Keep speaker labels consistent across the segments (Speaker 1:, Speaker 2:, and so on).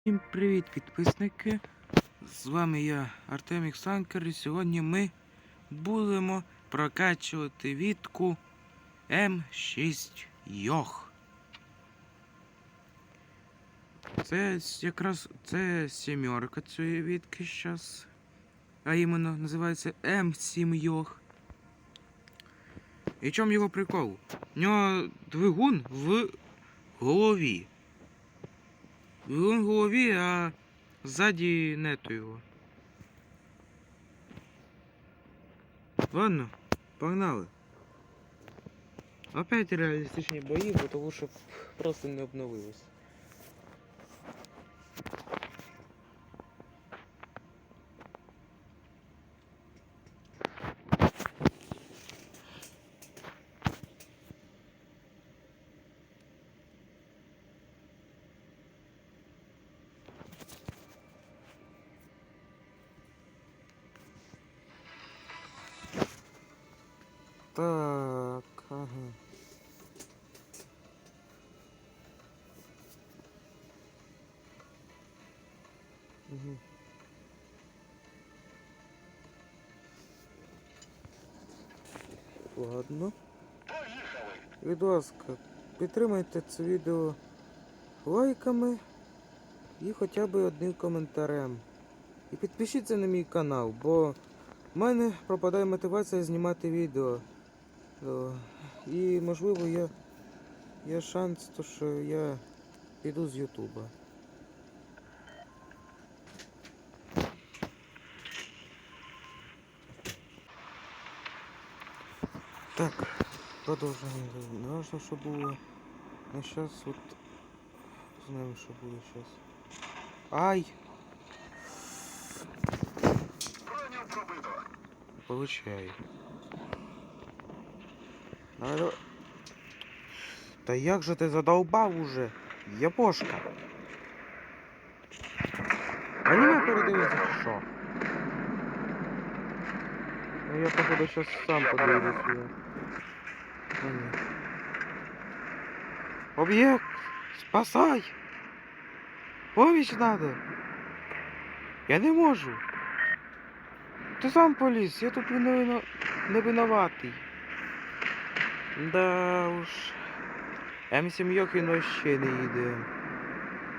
Speaker 1: Всім привіт, підписники! З вами я, Артемік Санкер, і сьогодні ми будемо прокачувати відку М6 Йох. Це якраз це сімерка цієї відки зараз. А іменно називається М7 Йох. І чому його прикол? У нього двигун в голові. Двигун в голові, а ззаді нету його. Ладно, погнали. Опять реалістичні бої, бо того що просто не обновилось. Ладно. Будь ласка, підтримайте це відео лайками і хоча б одним коментарем. І підпишіться на мій канал, бо в мене пропадає мотивація знімати відео. І можливо я є шанс, то що я піду з Ютуба. Так, продовжуємо. Не важно, що було. На зараз от знаємо, що буде зараз. Ай! Получай. Алло. Та як же ти задовбав уже? Япошка. Аніме передивиться чи що? Ну я походу сейчас сам подивлюсь його. Ну, ні. Об'єкт! Спасай! Поміч надо! Я не можу! Ти сам поліз, я тут не, винуватий. Да уж. М7 Йокін вообще не їде.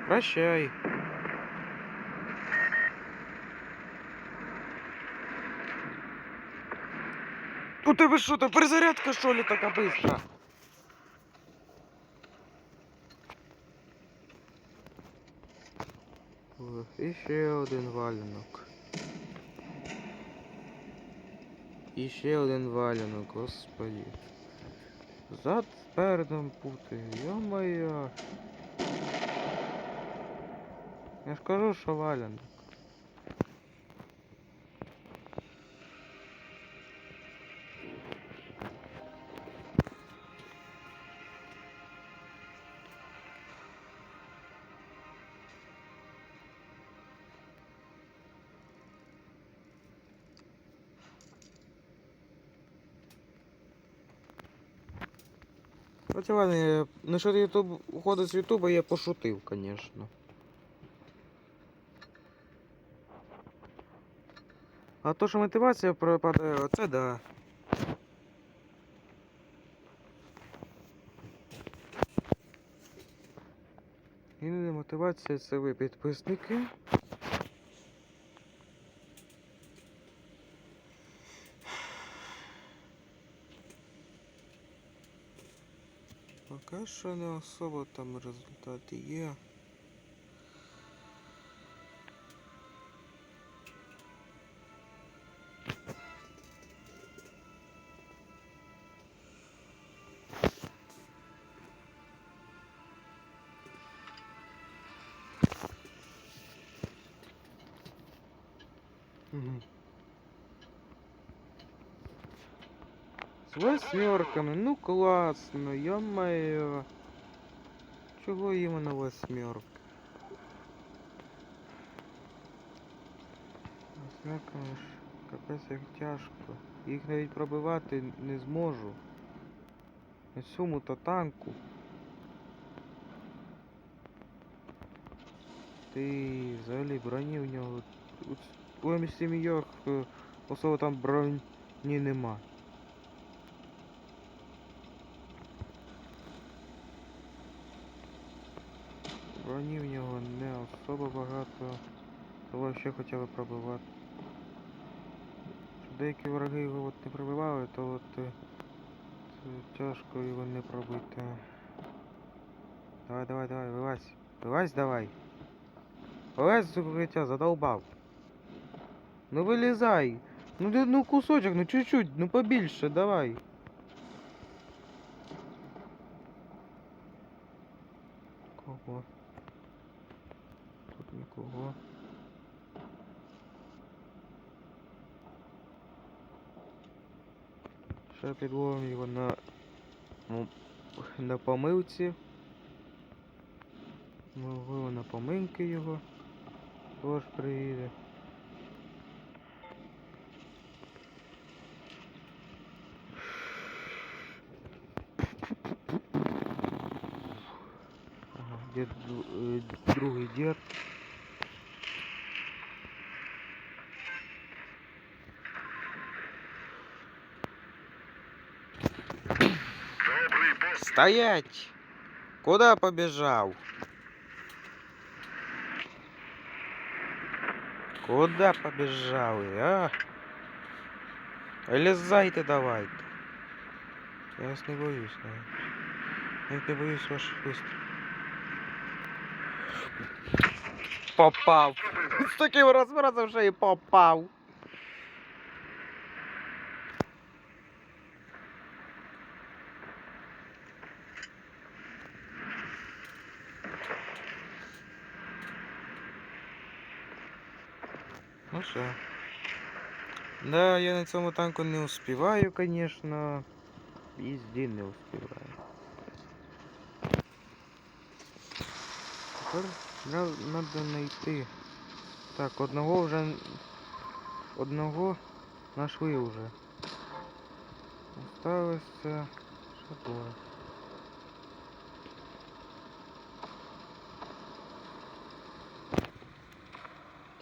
Speaker 1: Прощай. У тебе що, то перезарядка, що ли, така быстра? І ще один валянок. І ще один валянок, господи. Зад передом путаю, ё-моё. Я ж кажу, що валянок. Хоча ладно, я... насчет ютуб уходу з ютуба я пошутив, конечно. А то, що мотивація пропадає, оце да. І не мотивація це ви підписники. Поки що не особо там результати є. З восьмерками, ну класно, ё-моё. Чого іменно восьмерка? Восьмерками ж капець як тяжко. Їх навіть пробивати не зможу. На цьому то танку. ти взагалі броні в нього. У, у М7 е, особо там броні нема. Броні в нього не особо багато. Того ще хоча б пробивати. Деякі враги його от не пробивали, то от е, тяжко його не пробити. Давай, давай, давай, вилазь. Вилазь давай. Вилазь укриття, задолбав. Ну вилізай. Ну, ти- ну кусочок, ну чуть-чуть, ну побільше, давай. Кого? Нікого. Ще підловимо його на, ну, на помилці. Можливо, на поминки його. Тож приїде. Ага, э, другий дед. Стоять! Куда побежал? Куда побежал, а? Лезайте давай. Я вас не боюсь, да. Я не боюсь ваших выстрелов. Попав. З таким розмразом вже і попав. Ну що. Да, я на цьому танку не успіваю, конечно. Везде не успіваю. Тепер треба знайти. Так, одного вже. Одного нашли вже. Осталося. Що двоє.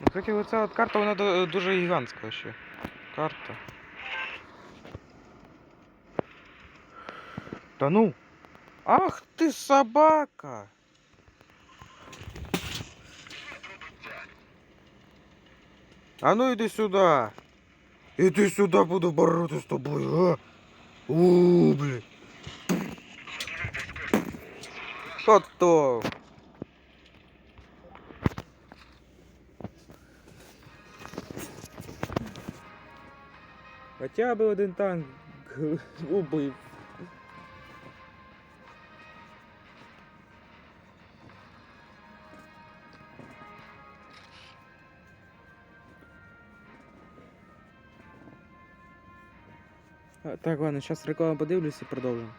Speaker 1: Кстати, оця от карта, вона ду- дуже гігантська ще. Карта. Та ну! Ах ти собака! А ну иди сюда! Иди сюда, буду бороться с тобой, а! У, блин! Готов! Хоча б один танк убив. А, Так, ладно, зараз рекламу подивлюся і продовжимо.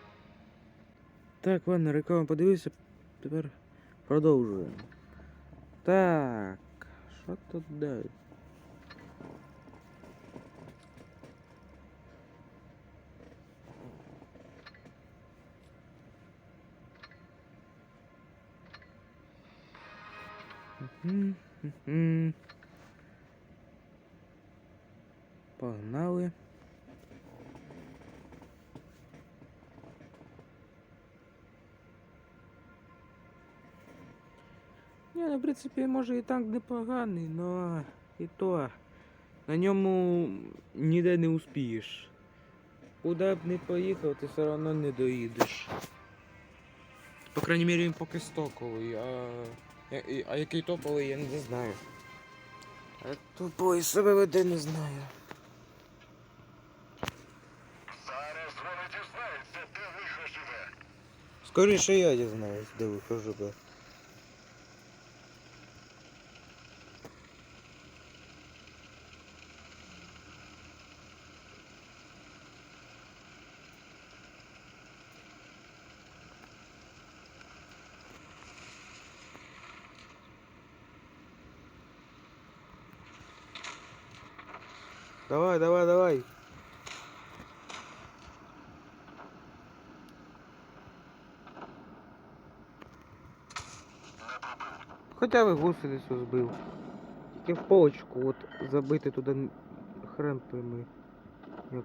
Speaker 1: Так, ладно, рекламу подивився, тепер продовжуємо. Так, що тут далі? Ні, ну, в принципі, може і танк непоганий, но і то. На ньому ніде не успієш. Куди б не поїхав, ти все одно не доїдеш. По крайній мірі він поки стоковий, а, а який топовий, я не знаю. А тупой себе веде не знаю.
Speaker 2: Зараз вони дізнаються, де лихо живе.
Speaker 1: Скоріше я дізнаюсь, де ви Давай, давай, давай. хоча б гусеницю збив. Тільки в полочку, от забити туди хрен пойми. Як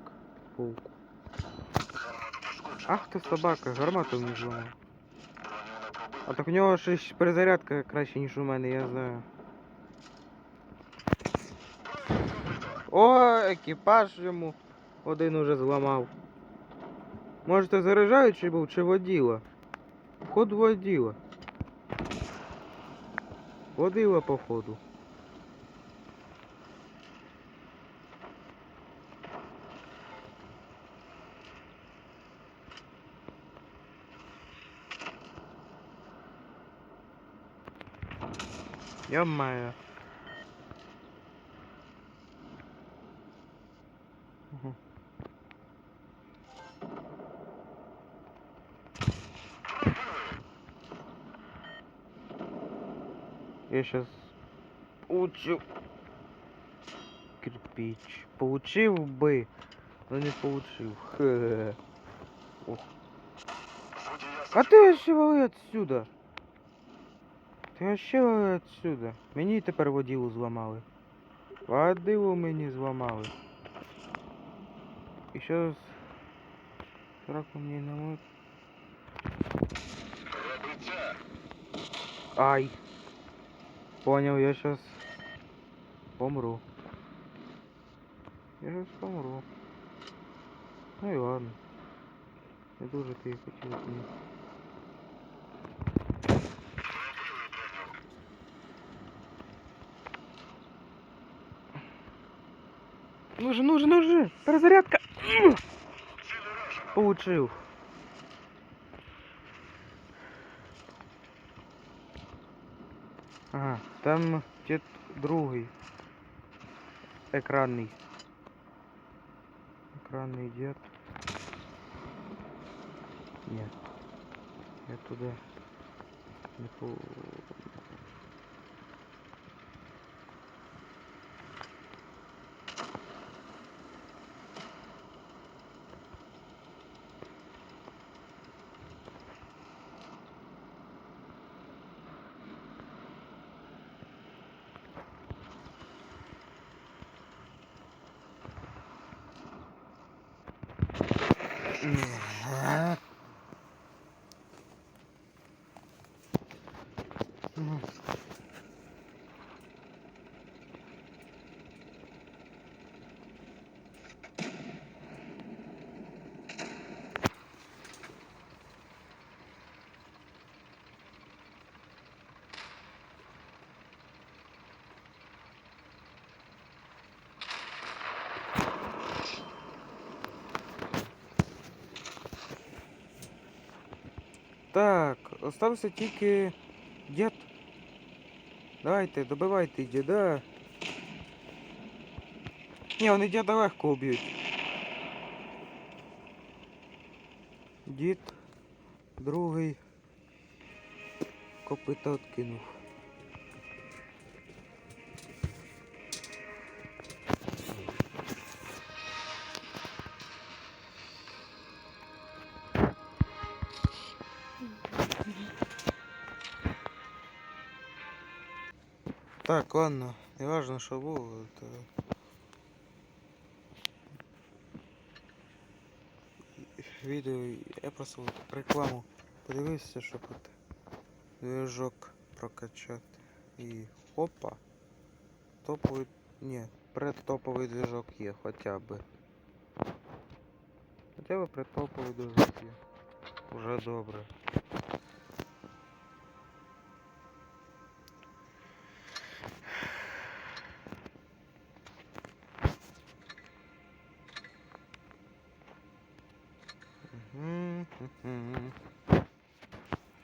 Speaker 1: полку.
Speaker 2: Гармату пошкоджено.
Speaker 1: Ах ти собака, гармату не зламав. А так в нього ще перезарядка краще, ніж у мене, я знаю. О, екіпаж йому один уже зламав. Може це заряджаючий був чи воділа? Походу воділа. Водила походу. Я Я сейчас получил кирпич. Получил бы, но не получил. Хе. Ох.
Speaker 2: Водія
Speaker 1: А ти вообще вали отсюда. Ти вообще вали отсюда. Мені тепер воділу зламали. Водилу мені зламали. І щас... Сраку мені не можуть.
Speaker 2: Пробиття.
Speaker 1: Ай. Понял, я сейчас помру. Я сейчас помру. Ну и ладно. Не дуже ти і хотів ні.
Speaker 2: Пробили броню.
Speaker 1: Ну же, ну же, ну же! Перезарядка!
Speaker 2: Ціль
Speaker 1: Ага, там дід другий. Екранний. Екранний дід. Ні. Я туди не по. 嗯。Так, остався тільки дід. Давайте, добивайте діда. Ні, вони діда легко уб'ють. Дід другий копита откинув. Так, ладно, не важно, що було, это... Відео, я просто рекламу подивився, щоб от движок прокачати. І опа. Топовий. Ні, предтоповий движок є хоча б. Хоча б предтоповий движок є. Уже добре.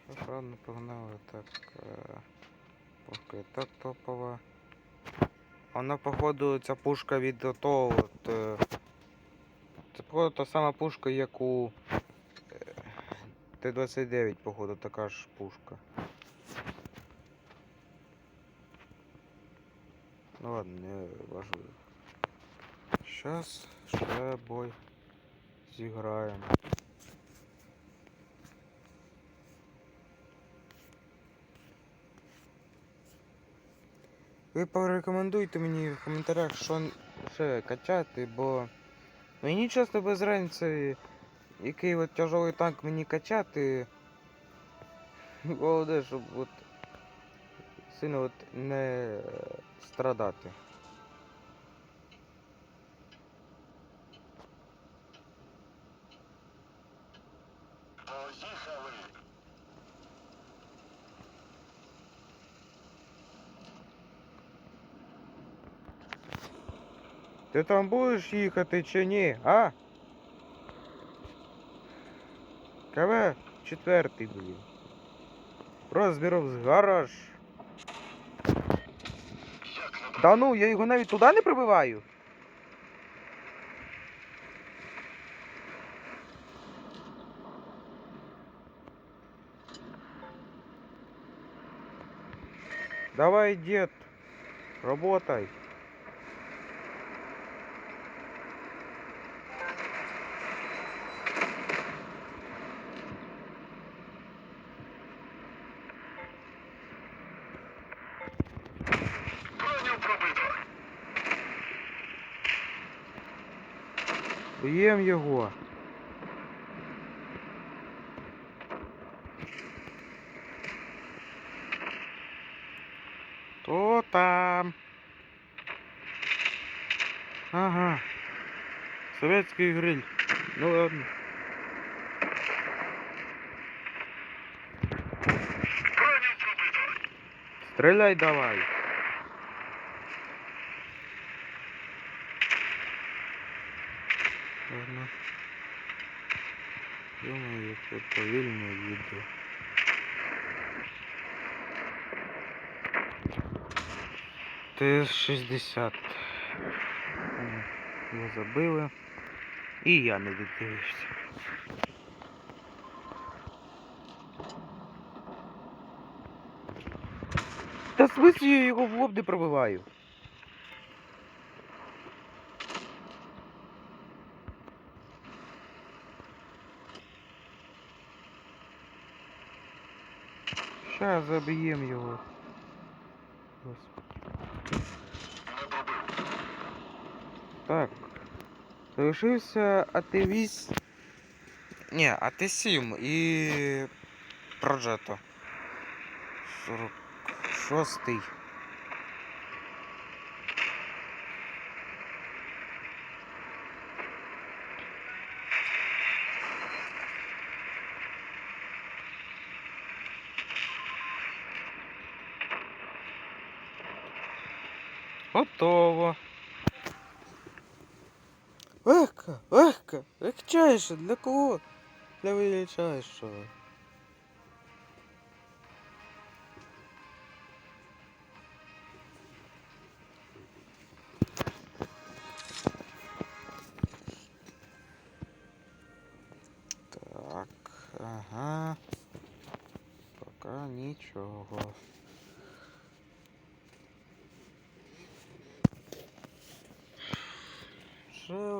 Speaker 1: Що ж, ладно, погнали так. е, Пушка і так топова. Вона, походу, ця пушка від того от. е, Це походу та сама пушка, як у е, Т-29, походу, така ж пушка. Ну ладно, не важливо. Щас ще бой зіграємо. Ви порекомендуйте мені в коментарях, що ще качати, бо мені часто без разниці, який от тяжовий танк мені качати. Головне, щоб от сильно от не страдати. Ти там будеш їхати чи ні, а? КВ четвертий, блін. Розміром з гараж. Да ну, я його навіть туди не прибиваю. Давай, дед, работай. Б'єм його. Хто там? Ага. Советский гриль. Ну ладно. Стреляй давай. Ладно. Думаю, як тут повільно їду. Т-60. Не забили. І я не віддивився. Та в я його в лоб не пробиваю? Ща забьем його. Господи. Так. Залишився АТ-8. Ні, АТ-7 і Проджето. 46-й. Готово. Легко, легко, легчайше, для кого? Для величайшого.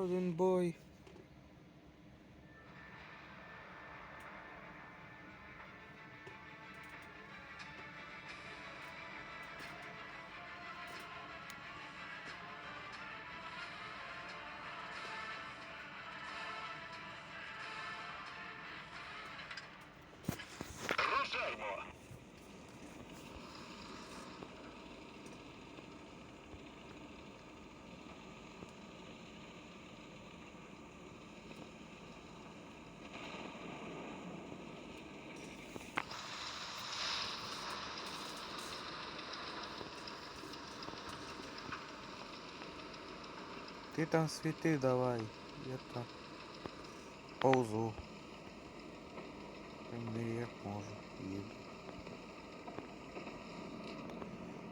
Speaker 1: Ще один Ти там світи давай. Я там повзу. Не як можу. Їду.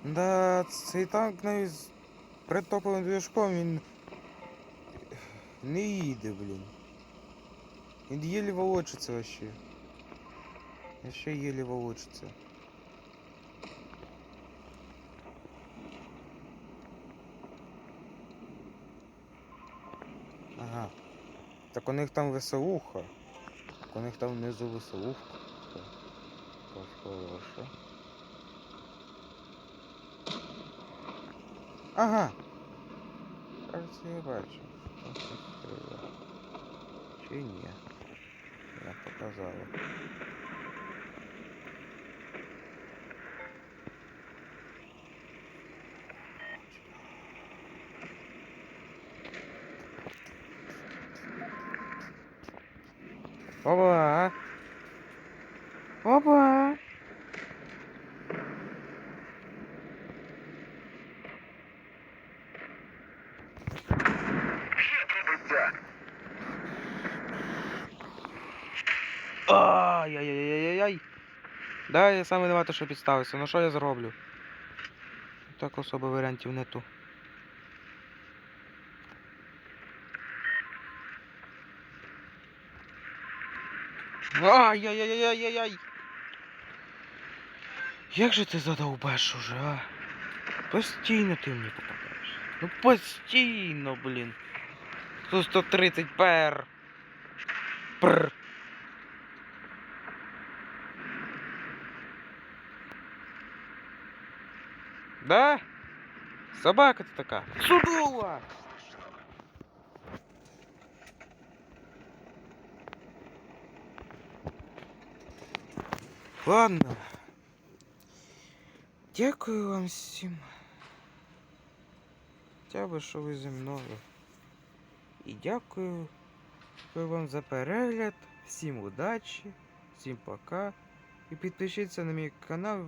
Speaker 1: Да, цей танк навіть з предтоповим движком він не їде, блін. Він єлі волочиться вообще. Вообще єлі волочиться. Так у них там веселуха. Так у них там внизу веселуха. Так, хорошо. Ага. Кажется, я бачу. Чи ні? Я показала. Опа! Опа!
Speaker 2: Є прибуття.
Speaker 1: Ай-яй-яй-яй-яй. Да, я сам винуватий, що підставився. Ну що я зроблю? Так особо варіантів нету. Ай-яй-яй-яй-яй-яй. Як же ти задовбеш уже, а? Постійно ти мені попадаєш. Ну постійно, блін. 130 пер. Пр. Да? Собака ты такая. Судула! Ладно. Дякую вам всім. Хоча б, що ви зі мною. І дякую вам за перегляд. Всім удачі, всім пока. І підпишіться на мій канал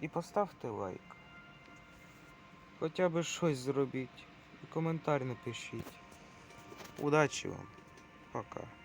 Speaker 1: і поставте лайк. Хоча б щось зробіть. І коментар напишіть. Удачі вам. Пока.